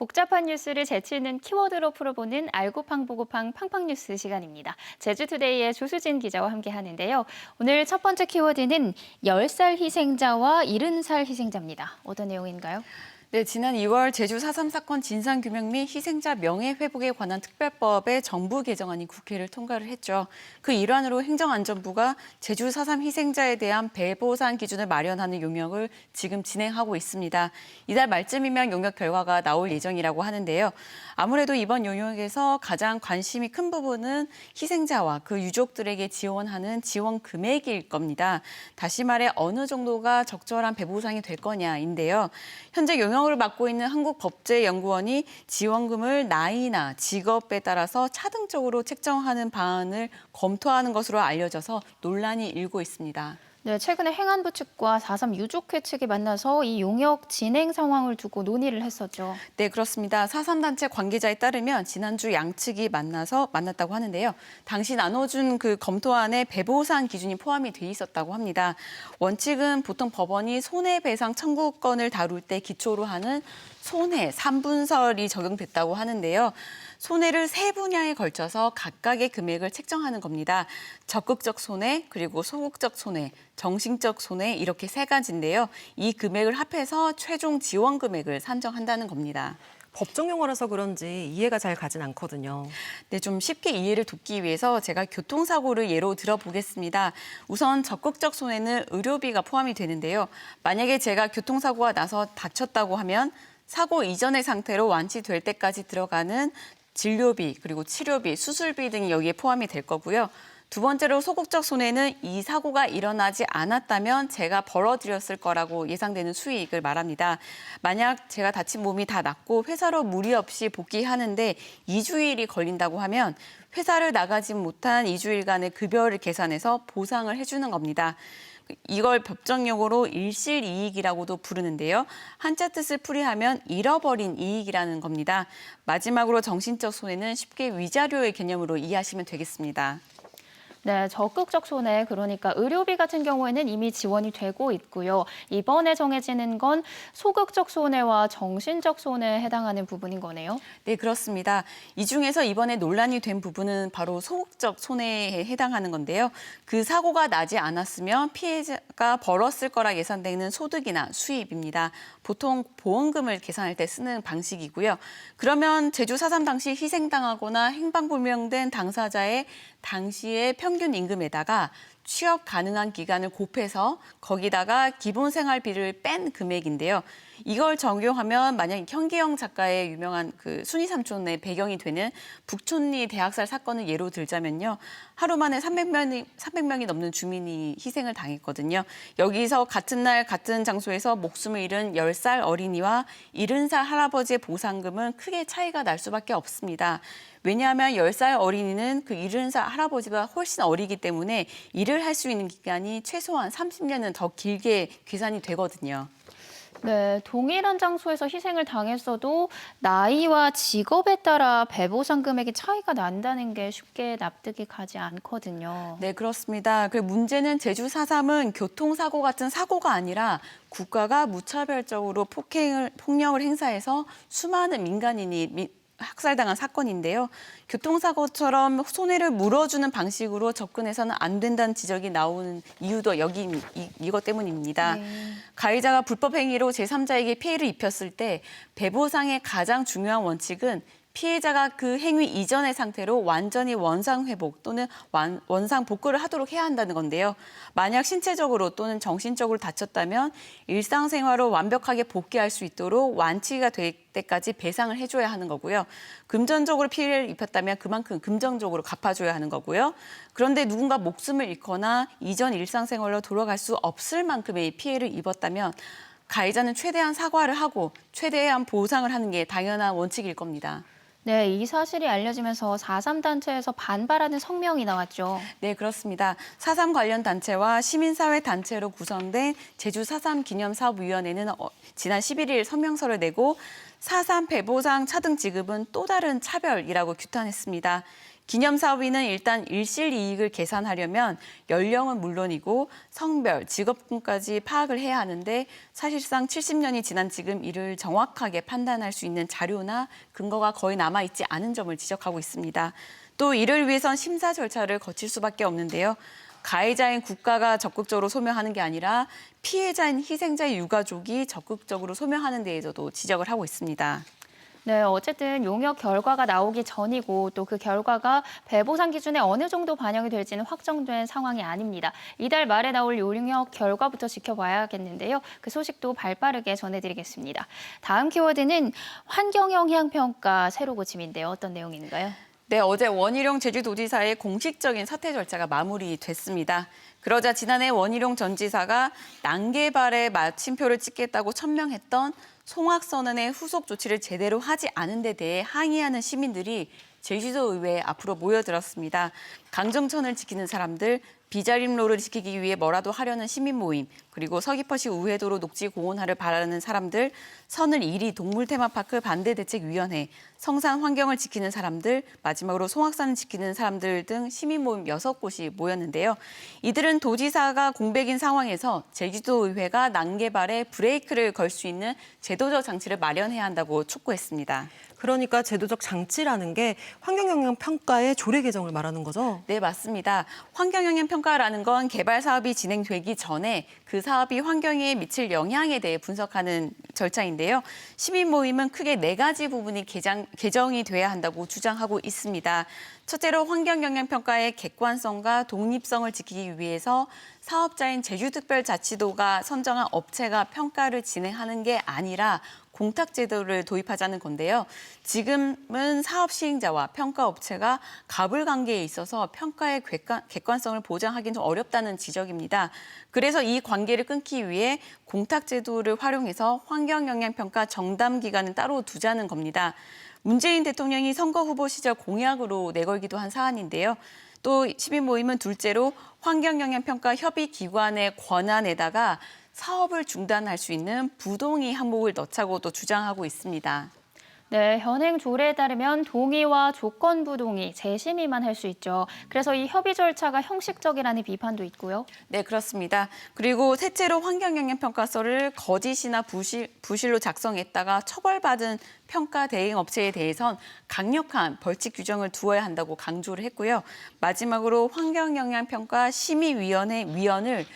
복잡한 뉴스를 재치 있는 키워드로 풀어보는 알고팡 보고팡 팡팡 뉴스 시간입니다. 제주투데이의 조수진 기자와 함께 하는데요. 오늘 첫 번째 키워드는 10살 희생자와 70살 희생자입니다. 어떤 내용인가요? 네, 지난 2월 제주 4.3 사건 진상규명 및 희생자 명예회복에 관한 특별법의 정부 개정안이 국회를 통과를 했죠. 그 일환으로 행정안전부가 제주 4.3 희생자에 대한 배보상 기준을 마련하는 용역을 지금 진행하고 있습니다. 이달 말쯤이면 용역 결과가 나올 예정이라고 하는데요. 아무래도 이번 용역에서 가장 관심이 큰 부분은 희생자와 그 유족들에게 지원하는 지원 금액일 겁니다. 다시 말해 어느 정도가 적절한 배보상이 될 거냐인데요. 현재 용역 을 맡고 있는 한국법제연구원이 지원금을 나이나 직업에 따라서 차등적으로 책정하는 방안을 검토하는 것으로 알려져서 논란이 일고 있습니다. 네, 최근에 행안부 측과 4.3 유족회 측이 만나서 이 용역 진행 상황을 두고 논의를 했었죠. 네, 그렇습니다. 4.3 단체 관계자에 따르면 지난주 양측이 만나서 만났다고 하는데요. 당시 나눠준 그 검토안에 배보상 기준이 포함이 돼 있었다고 합니다. 원칙은 보통 법원이 손해배상 청구권을 다룰 때 기초로 하는 손해 3분설이 적용됐다고 하는데요. 손해를 세 분야에 걸쳐서 각각의 금액을 책정하는 겁니다. 적극적 손해, 그리고 소극적 손해, 정신적 손해 이렇게 세 가지인데요. 이 금액을 합해서 최종 지원 금액을 산정한다는 겁니다. 법정 용어라서 그런지 이해가 잘 가진 않거든요. 네, 좀 쉽게 이해를 돕기 위해서 제가 교통사고를 예로 들어보겠습니다. 우선 적극적 손해는 의료비가 포함이 되는데요. 만약에 제가 교통사고가 나서 다쳤다고 하면 사고 이전의 상태로 완치될 때까지 들어가는 진료비, 그리고 치료비, 수술비 등이 여기에 포함이 될 거고요. 두 번째로 소극적 손해는 이 사고가 일어나지 않았다면 제가 벌어들였을 거라고 예상되는 수익을 말합니다. 만약 제가 다친 몸이 다 낫고 회사로 무리 없이 복귀하는데 2주일이 걸린다고 하면 회사를 나가지 못한 2주일간의 급여를 계산해서 보상을 해주는 겁니다. 이걸 법정용어로 일실 이익이라고도 부르는데요. 한자 뜻을 풀이하면 잃어버린 이익이라는 겁니다. 마지막으로 정신적 손해는 쉽게 위자료의 개념으로 이해하시면 되겠습니다. 네, 적극적 손해, 그러니까 의료비 같은 경우에는 이미 지원이 되고 있고요. 이번에 정해지는 건 소극적 손해와 정신적 손해에 해당하는 부분인 거네요. 네, 그렇습니다. 이 중에서 이번에 논란이 된 부분은 바로 소극적 손해에 해당하는 건데요. 그 사고가 나지 않았으면 피해자가 벌었을 거라 예상되는 소득이나 수입입니다. 보통 보험금을 계산할 때 쓰는 방식이고요. 그러면 제주 4.3 당시 희생당하거나 행방불명된 당사자의 당시의 평균 임금에다가 취업 가능한 기간을 곱해서 거기다가 기본 생활비를 뺀 금액인데요. 이걸 적용하면 만약 현기영 작가의 유명한 그 순이 삼촌의 배경이 되는 북촌리 대학살 사건을 예로 들자면요. 하루 만에 300명이 300명이 넘는 주민이 희생을 당했거든요. 여기서 같은 날 같은 장소에서 목숨을 잃은 10살 어린이와 70살 할아버지의 보상금은 크게 차이가 날 수밖에 없습니다. 왜냐하면 10살 어린이는 그 70살 할아버지가 훨씬 어리기 때문에 일을 할 수 있는 기간이 최소한 30년은 더 길게 계산이 되거든요. 네, 동일한 장소에서 희생을 당했어도 나이와 직업에 따라 배보상 금액이 차이가 난다는 게 쉽게 납득이 가지 않거든요. 네, 그렇습니다. 그 문제는 제주 4.3은 교통사고 같은 사고가 아니라 국가가 무차별적으로 폭행을, 폭력을 행사해서 수많은 민간인이 미, 학살당한 사건인데요. 교통사고처럼 손해를 물어주는 방식으로 접근해서는 안 된다는 지적이 나오는 이유도 여기 이, 이것 때문입니다. 네. 가해자가 불법 행위로 제3자에게 피해를 입혔을 때 배보상의 가장 중요한 원칙은 피해자가 그 행위 이전의 상태로 완전히 원상 회복 또는 완, 원상 복구를 하도록 해야 한다는 건데요. 만약 신체적으로 또는 정신적으로 다쳤다면 일상생활로 완벽하게 복귀할 수 있도록 완치가 될 때까지 배상을 해줘야 하는 거고요. 금전적으로 피해를 입혔다면 그만큼 금전적으로 갚아줘야 하는 거고요. 그런데 누군가 목숨을 잃거나 이전 일상생활로 돌아갈 수 없을 만큼의 피해를 입었다면 가해자는 최대한 사과를 하고 최대한 보상을 하는 게 당연한 원칙일 겁니다. 네, 이 사실이 알려지면서 4.3 단체에서 반발하는 성명이 나왔죠. 네, 그렇습니다. 4.3 관련 단체와 시민사회 단체로 구성된 제주 4.3 기념사업위원회는 어, 지난 11일 성명서를 내고 4.3 배보상 차등 지급은 또 다른 차별이라고 규탄했습니다. 기념사업위는 일단 일실 이익을 계산하려면 연령은 물론이고 성별, 직업군까지 파악을 해야 하는데 사실상 70년이 지난 지금 이를 정확하게 판단할 수 있는 자료나 근거가 거의 남아 있지 않은 점을 지적하고 있습니다. 또 이를 위해선 심사 절차를 거칠 수밖에 없는데요. 가해자인 국가가 적극적으로 소명하는 게 아니라 피해자인 희생자의 유가족이 적극적으로 소명하는 데에서도 지적을 하고 있습니다. 네, 어쨌든 용역 결과가 나오기 전이고 또 그 결과가 배보상 기준에 어느 정도 반영이 될지는 확정된 상황이 아닙니다. 이달 말에 나올 용역 결과부터 지켜봐야겠는데요. 그 소식도 발빠르게 전해드리겠습니다. 다음 키워드는 환경 영향 평가 새로 고침인데요. 어떤 내용인가요? 네, 어제 원희룡 제주도지사의 공식적인 사퇴 절차가 마무리됐습니다. 그러자 지난해 원희룡 전 지사가 난개발에 마침표를 찍겠다고 천명했던 송악선언의 후속 조치를 제대로 하지 않은 데 대해 항의하는 시민들이 제주도 의회에 앞으로 모여들었습니다. 강정천을 지키는 사람들, 비자림로를 지키기 위해 뭐라도 하려는 시민 모임, 그리고 서귀포시 우회도로 녹지 공원화를 바라는 사람들, 선을 이리 동물 테마파크 반대 대책 위원회, 성산 환경을 지키는 사람들, 마지막으로 송악산을 지키는 사람들 등 시민 모임 여섯 곳이 모였는데요. 이들은 도지사가 공백인 상황에서 제주도 의회가 난개발에 브레이크를 걸 수 있는 제도적 장치를 마련해야 한다고 촉구했습니다. 그러니까 제도적 장치라는 게 환경영향 평가의 조례 개정을 말하는 거죠. 네, 맞습니다. 환경영향 평가라는 건 개발 사업이 진행되기 전에 그 사업이 환경에 미칠 영향에 대해 분석하는 절차인데요. 시민 모임은 크게 네 가지 부분이 개장, 개정이 돼야 한다고 주장하고 있습니다. 첫째로 환경영향 평가의 객관성과 독립성을 지키기 위해서 사업자인 제주특별자치도가 선정한 업체가 평가를 진행하는 게 아니라 공탁 제도를 도입하자는 건데요. 지금은 사업 시행자와 평가 업체가 갑을 관계에 있어서 평가의 객관, 객관 성을 보장하기는 좀 어렵다는 지적입니다. 그래서 이 관계를 끊기 위해 공탁 제도를 활용해서 환경 영향 평가 정담 기간을 따로 두자는 겁니다. 문재인 대통령이 선거 후보 시절 공약으로 내걸기도 한 사안인데요. 또 시민 모임은 둘째로 환경 영향 평가 협의 기관의 권한에다가 사업을 중단할 수 있는 부동의 항목을 넣자고 도 주장하고 있습니다. 네, 현행 조례에 따르면 동의와 조건부 동의, 재심의만 할 수 있죠. 그래서 이 협의 절차가 형식적이라는 비판도 있고요. 네, 그렇습니다. 그리고 셋째로 환경영향평가서를 거짓이나 부실, 부실로 작성했다가 처벌받은 평가 대행 업체에 대해선 강력한 벌칙 규정을 두어야 한다고 강조를 했고요. 마지막으로 환경영향평가 심의위원회 위원을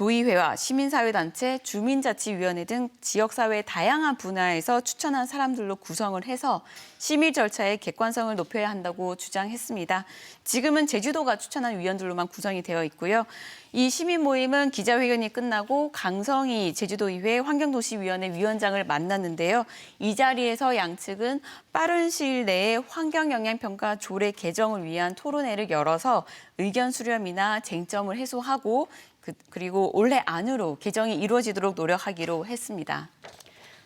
도의회와 시민사회단체, 주민자치위원회 등 지역사회 다양한 분야에서 추천한 사람들로 구성을 해서 심의 절차의 객관성을 높여야 한다고 주장했습니다. 지금은 제주도가 추천한 위원들로만 구성이 되어 있고요. 이 시민 모임은 기자회견이 끝나고 강성희 제주도의회 환경도시위원회 위원장을 만났는데요. 이 자리에서 양측은 빠른 시일 내에 환경영향평가 조례 개정을 위한 토론회를 열어서 의견 수렴이나 쟁점을 해소하고 그, 그리고 올해 안으로 개정이 이루어지도록 노력하기로 했습니다.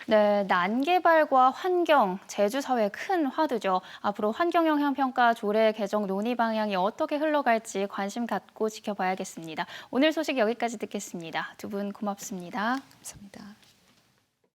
네, 난개발과 환경, 제주 사회 큰 화두죠. 앞으로 환경 영향 평가 조례 개정 논의 방향이 어떻게 흘러갈지 관심 갖고 지켜봐야겠습니다. 오늘 소식 여기까지 듣겠습니다. 두 분 고맙습니다. 감사합니다.